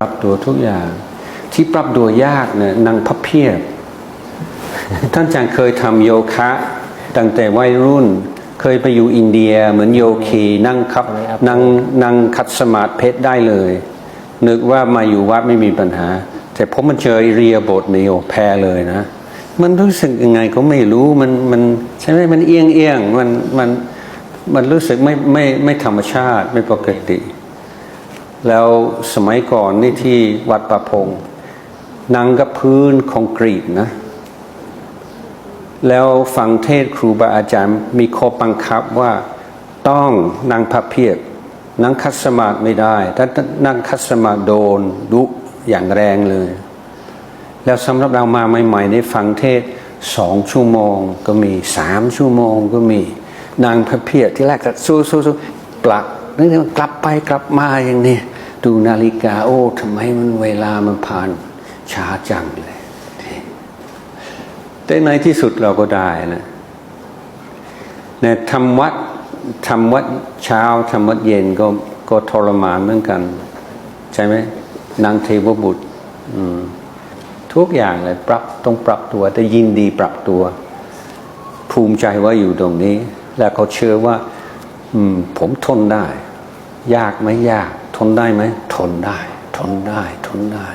ปรับตัวทุกอย่าง ที่ปรับตัวยากเนี่ยนั่งพับเพียบ ท่านอาจารย์เคยทำโยคะตั้งแต่วัยรุ่น เคยไปอยู่อินเดียเหมือนโยคีนั่งคับนั่งนั่งคัดสมาธิเพชรได้เลย นึกว่ามาอยู่วัดไม่มีปัญหา แต่ผมมันเจอเรียบทนิโอแพ้เลยนะ มันรู้สึกยังไงก็ไม่รู้มันมันใช่ไหมมันเอียงเอียงมันมันมันรู้สึกไม่ไม่ไม่ธรรมชาติไม่ปกติ แล้วสมัยก่อนนี่ที่วัดประพงนั่งกับพื้นคอนกรีตนะ แล้วฟังเทศครูบาอาจารย์มีข้อบังคับว่าต้องนั่งพับเพียบนั่งคัดสมาธิไม่ได้ ถ้านั่งคัดสมาธิโดนดุอย่างแรงเลย แล้วสำหรับเรามาใหม่ๆได้ฟังเทศสองชั่วโมงก็มีสามชั่วโมงก็มีนางพระเพียรที่แรกก็สู้สู้สู้ปลักนึกว่ากลับไปกลับมาอย่างนี้ ดูนาฬิกาโอ้ทำไมมันเวลามันผ่านช้าจังเลย แต่ในที่สุดเราก็ได้นะเนี่ทำวัดทำวัดเช้าทำวัดเย็นก็ก็ทรมานเหมือนกัน ใช่ไหมนางเทวบุตรทุกอย่างเลยปรับต้องปรับตัวแต่ยินดีปรับตัว ภูมิใจว่าอยู่ตรงนี้ แล้วเขาเชื่อว่า อืม ผมทนได้ ยากไหมยาก ทนได้ไหม ทนได้ ทนได้ ทนได้